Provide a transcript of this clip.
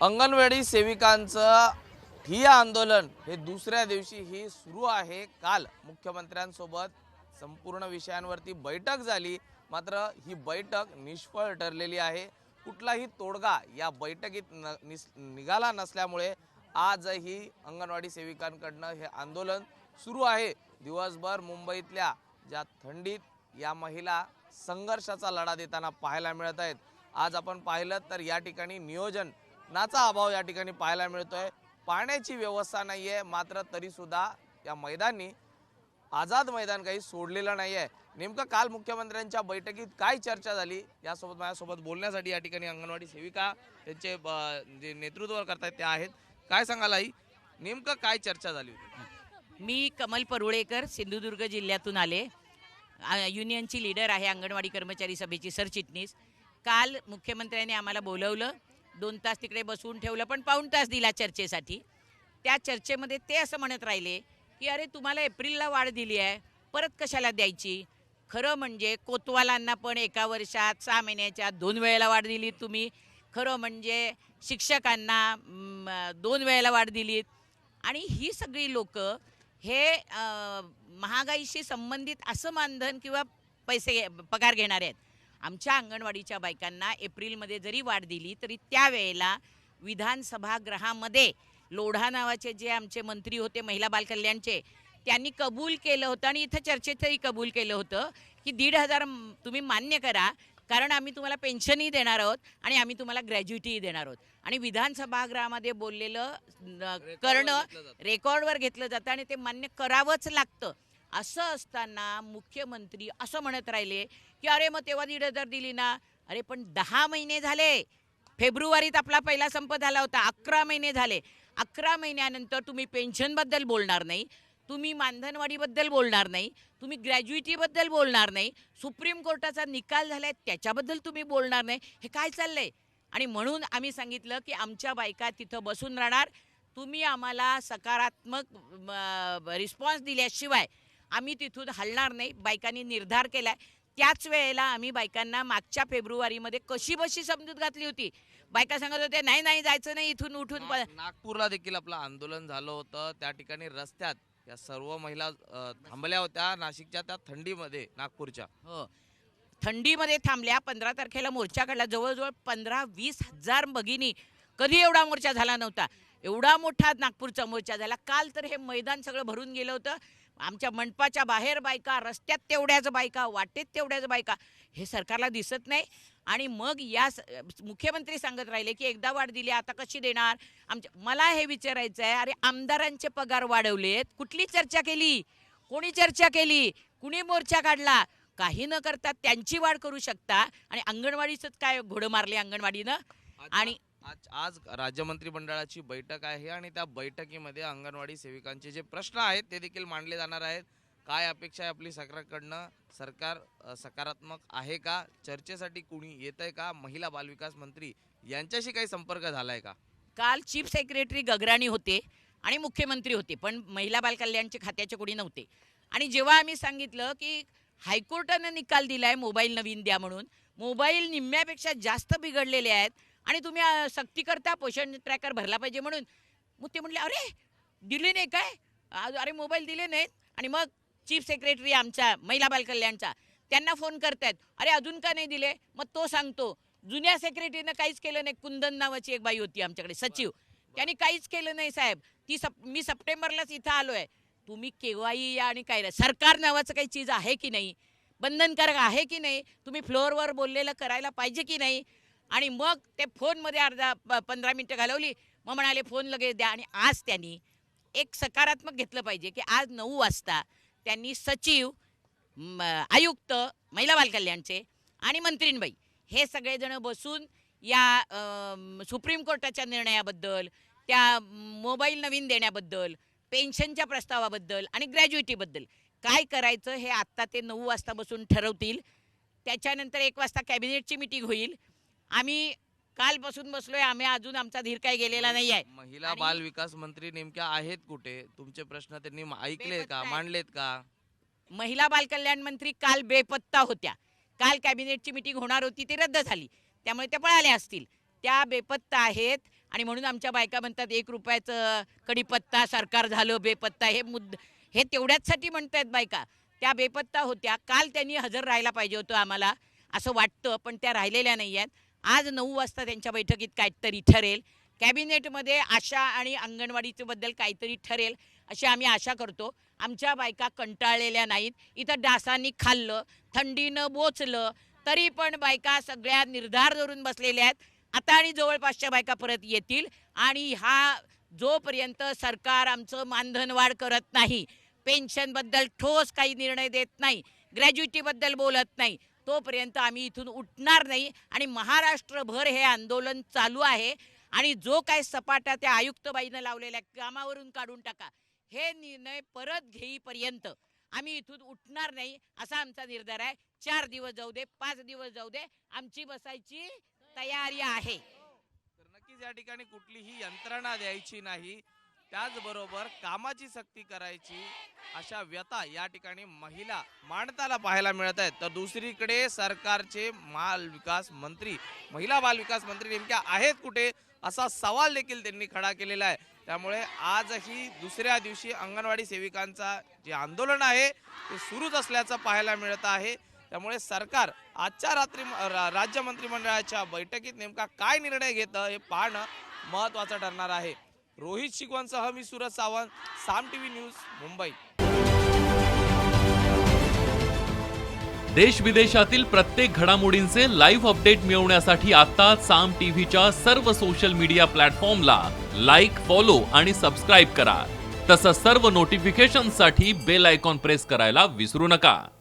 अंगणवाडी सेविकांचं ठिय्या आंदोलन हे दुसऱ्या दिवशी ही सुरू आहे. काल मुख्यमंत्र्यांसोबत संपूर्ण विषयांवरती बैठक झाली. मात्र ही बैठक निष्फळ ठरलेली आहे. कुठलाही तोडगा या बैठकीत न निस निघाला नसल्यामुळे आजही अंगणवाडी सेविकांकडनं हे आंदोलन सुरू आहे. दिवसभर मुंबईतल्या ज्या थंडीत या महिला संघर्षाचा लढा देताना पाहायला मिळत आहेत. आज आपण पाहिलं तर या ठिकाणी नियोजन नाचा अभाव या ठिकाणी पाहायला मिळतोय. पाण्याची व्यवस्था नाही आहे मात्र तरी सुद्धा या मैदानी आझाद मैदान काही सोडलेलं नाही आहे नेमकं काल मुख्यमंत्र्यांच्या बैठकीत काय चर्चा झाली? यासोबत माझ्यासोबत बोलण्यासाठी या ठिकाणी अंगणवाडी सेविका त्यांचे जे नेतृत्व करतायत ते आहेत. काय सांगाल आई? नेमकं काय चर्चा झाली होती? मी कमल परुळेकर सिंधुदुर्ग जिल्ह्यातून आले. युनियनची लीडर आहे अंगणवाडी कर्मचारी सभेची सरचिटणीस. काल मुख्यमंत्र्यांनी आम्हाला बोलवलं दोन तास तिकडे बसवून ठेवलं पण पाऊण तास दिला चर्चेसाठी. त्या चर्चेमध्ये ते असं म्हणत राहिले की अरे तुम्हाला एप्रिलला वाढ दिली आहे परत कशाला द्यायची? खरं म्हणजे कोतवालांना पण एका वर्षात सहा महिन्याच्या दोन वेळेला वाढ दिली तुम्ही. खरं म्हणजे शिक्षकांना दोन वेळेला वाढ दिलीत आणि ही सगळी लोक हे महागाईशी संबंधित असं मानधन किंवा पैसे घे- पगार घेणारे आहेत. आमच्या अंगणवाडीच्या बायकांना एप्रिलमध्ये जरी वाढ दिली तरी त्यावेळेला विधानसभागृहामध्ये लोढा नावाचे जे आमचे मंत्री होते महिला बालकल्याणचे त्यांनी कबूल केलं होतं आणि इथं चर्चेतही कबूल केलं होतं की दीड हजार तुम्ही मान्य करा कारण आम्ही तुम्हाला पेन्शनही देणार आहोत आणि आम्ही तुम्हाला ग्रॅज्युटीही देणार आहोत आणि विधानसभागृहामध्ये बोललेलं करणं. रेकॉर्डवर घेतलं जातं आणि ते मान्य करावंच लागतं असं असताना मुख्यमंत्री असं म्हणत राहिले की अरे मग तेव्हा दीड हजार दिली ना. अरे पण दहा महिने झाले. फेब्रुवारीत आपला पहिला संप झाला होता. अकरा महिने झाले. अकरा महिन्यानंतर तुम्ही पेन्शनबद्दल बोलणार नाही. तुम्ही मानधनवाडीबद्दल बोलणार नाही. तुम्ही ग्रॅज्युइटीबद्दल बोलणार नाही. सुप्रीम कोर्टाचा निकाल झालाय त्याच्याबद्दल तुम्ही बोलणार नाही. हे काय चाललंय? आणि म्हणून आम्ही सांगितलं की आमच्या बायका तिथं बसून राहणार. तुम्ही आम्हाला सकारात्मक रिस्पॉन्स दिल्याशिवाय आम्ही तिथून हलणार नाही. बायकांनी निर्धार केलाय. त्याच वेळेला आम्ही बायकांना मागच्या फेब्रुवारीमध्ये कशी बशी समजूत घातली होती. बायका सांगत होते नाही नाही जायचं नाही इथून उठून. प-" ना- नागपूरला देखील आपलं आंदोलन झालं होतं. त्या ठिकाणी रस्त्यात या सर्व महिला अ, थांबल्या होत्या नाशिकच्या त्या थंडीमध्ये नागपूरच्या. हो. थंडीमध्ये थांबल्या. पंधरा तारखेला मोर्चा काढला. जवळजवळ पंधरा वीस हजार भगिनी. कधी एवढा मोर्चा झाला नव्हता? एवढा मोठा नागपूरचा मोर्चा झाला. काल तर हे मैदान सगळं भरून गेलं होतं. आमच्या मंडपाच्या बाहेर बायका रस्त्यात तेवढ्याच बायका वाटेत तेवढ्याच बायका. हे सरकारला दिसत नाही. आणि मग या मुख्यमंत्री सांगत राहिले की एकदा वाढ दिली आता कशी देणार? आमच्या मला हे विचारायचं आहे अरे आमदारांचे पगार वाढवलेत. कुठली चर्चा केली? कोणी चर्चा केली? कुणी मोर्चा काढला? काही न करता त्यांची वाढ करू शकता. आणि अंगणवाडीच काय घोडं मारले अंगणवाडीनं? आणि आज आज राज्य मंत्रिमंडळाची बैठक आहे आणि त्या बैठकीमध्ये अंगणवाडी सेविकांचे जे प्रश्न आहेत ते देखील मांडले जाणार आहेत. काय अपेक्षा आहे आपली सरकारकडनं? सरकार सकारात्मक आहे का? चर्चेसाठी कुणी येत आहे का? महिला बालविकास मंत्री यांच्याशी काही संपर्क झालाय का? काल चीफ सेक्रेटरी गगराणी होते आणि मुख्यमंत्री होते पण महिला बालकल्याणचे खात्याचे कोणी नव्हते. आणि जेव्हा आम्ही सांगितलं की हायकोर्टानं निकाल दिलाय मोबाईल नवीन द्या म्हणून मोबाईल निम्म्यापेक्षा जास्त बिघडलेले आहेत आणि तुम्ही सक्ती करता पोषण ट्रॅकर भरला पाहिजे म्हणून. मग ते म्हटले अरे दिले नाही काय? अरे मोबाईल दिले नाहीत. आणि मग चीफ सेक्रेटरी आमचा महिला बालकल्याणचा त्यांना फोन करतायत. अरे अजून का नाही दिले? मग तो सांगतो जुन्या सेक्रेटरीनं काहीच केलं नाही. कुंदन नावाची एक बाई होती आमच्याकडे सचिव. त्यांनी काहीच केलं नाही साहेब. ती सप मी सप्टेंबरलाच इथं आलो आहे तुम्ही केव्हाही या आणि काय सरकार नावाचं काही चीज आहे की नाही? बंधनकारक आहे की नाही? तुम्ही फ्लोअरवर बोललेलं करायला पाहिजे की नाही? आणि मग ते फोनमध्ये अर्धा प- पंधरा मिनटं घालवली. मग म्हणाले फोन लगेच द्या. आणि आज त्यांनी एक सकारात्मक घेतलं पाहिजे की आज नऊ वाजता त्यांनी सचिव आयुक्त महिला बालकल्याणचे आणि मंत्रींबाई हे सगळेजणं बसून या सुप्रीम कोर्टाच्या निर्णयाबद्दल त्या मोबाईल नवीन देण्याबद्दल पेन्शनच्या प्रस्तावाबद्दल आणि ग्रॅज्युएटीबद्दल काय करायचं हे आत्ता ते नऊ वाजता बसून ठरवतील. त्याच्यानंतर एक वाजता कॅबिनेटची मिटिंग होईल. आम्ही कालपासून बसलोय आम्ही अजून आमचा धीर काही गेलेला नाही आहे महिला आणि- बाल विकास मंत्री नेमक्या आहेत कुठे? तुमचे प्रश्न त्यांनी ऐकले बेपत्ता का? आहेत. मांडलेत का? महिला बालकल्याण मंत्री काल बेपत्ता होत्या. काल कॅबिनेटची मिटिंग होणार होती ती रद्द झाली. त्यामुळे त्या पळाल्या असतील. त्या बेपत्ता आहेत आणि म्हणून आमच्या बायका म्हणतात एक रुपयाचं कडीपत्ता सरकार झालं बेपत्ता. हे मुद्द हे तेवढ्याचसाठी म्हणतायत बायका. त्या बेपत्ता होत्या. काल त्यांनी हजर राहायला पाहिजे होतं आम्हाला असं वाटतं पण त्या राहिलेल्या नाही आहेत आज नऊ वाजता त्यांच्या बैठकीत काहीतरी ठरेल. कॅबिनेटमध्ये आशा आणि अंगणवाडीच्याबद्दल काहीतरी ठरेल अशी आम्ही आशा करतो. आमच्या बायका कंटाळलेल्या नाहीत. इथं डासांनी खाल्लं थंडीनं बोचलं तरी पण बायका सगळ्या निर्धार धरून बसलेल्या आहेत. आता आणि जवळपासच्या बायका परत येतील आणि हा जोपर्यंत सरकार आमचं मानधनवाढ करत नाही पेन्शनबद्दल ठोस काही निर्णय देत नाही ग्रॅज्युटीबद्दल बोलत नाही तोपर्यंत आम्ही इथून उठणार नाही आणि महाराष्ट्रभर हे आंदोलन चालू आहे. आणि जो काय सपाटा त्या आयुक्तबाईनं लावलेल्या कामावरून काढून टाका. हे निर्णय परत घेईपर्यंत आम्ही इथून उठणार नाही असा आमचा निर्धार आहे. चार दिवस जाऊ दे पाच दिवस जाऊ दे आमची बसायची तयारी आहे. नक्कीच या ठिकाणी कुठलीही यंत्रणा द्यायची नाही. त्याचबरोबर कामाची सक्ती करायची. अशा व्यथा या ठिकाणी महिला मांडताना पाहायला मिळत आहेत. तर दुसरीकडे सरकारचे माल विकास मंत्री महिला बाल विकास मंत्री नेमक्या आहेत कुठे असा सवाल देखील त्यांनी खडा केलेला आहे. त्यामुळे आजही दुसऱ्या दिवशी अंगणवाडी सेविकांचा जे आंदोलन आहे ते सुरूच असल्याचं पाहायला मिळत आहे. त्यामुळे सरकार आजच्या रात्री रा- राज्य मंत्रिमंडळाच्या बैठकीत नेमका काय निर्णय घेतं हे पाहणं महत्त्वाचं ठरणार आहे. रोहित शिकवणसह मी सुरज सावंत साम टीव्ही न्यूज मुंबई. देश विदेशातील प्रत्येक घडामोडींचे लाईव्ह अपडेट मिळवण्यासाठी आता साम टीव्हीच्या सर्व सोशल मीडिया प्लॅटफॉर्मला लाईक फॉलो आणि सबस्क्राईब करा. तसंच सर्व नोटिफिकेशनसाठी बेल आयकॉन प्रेस करायला विसरू नका.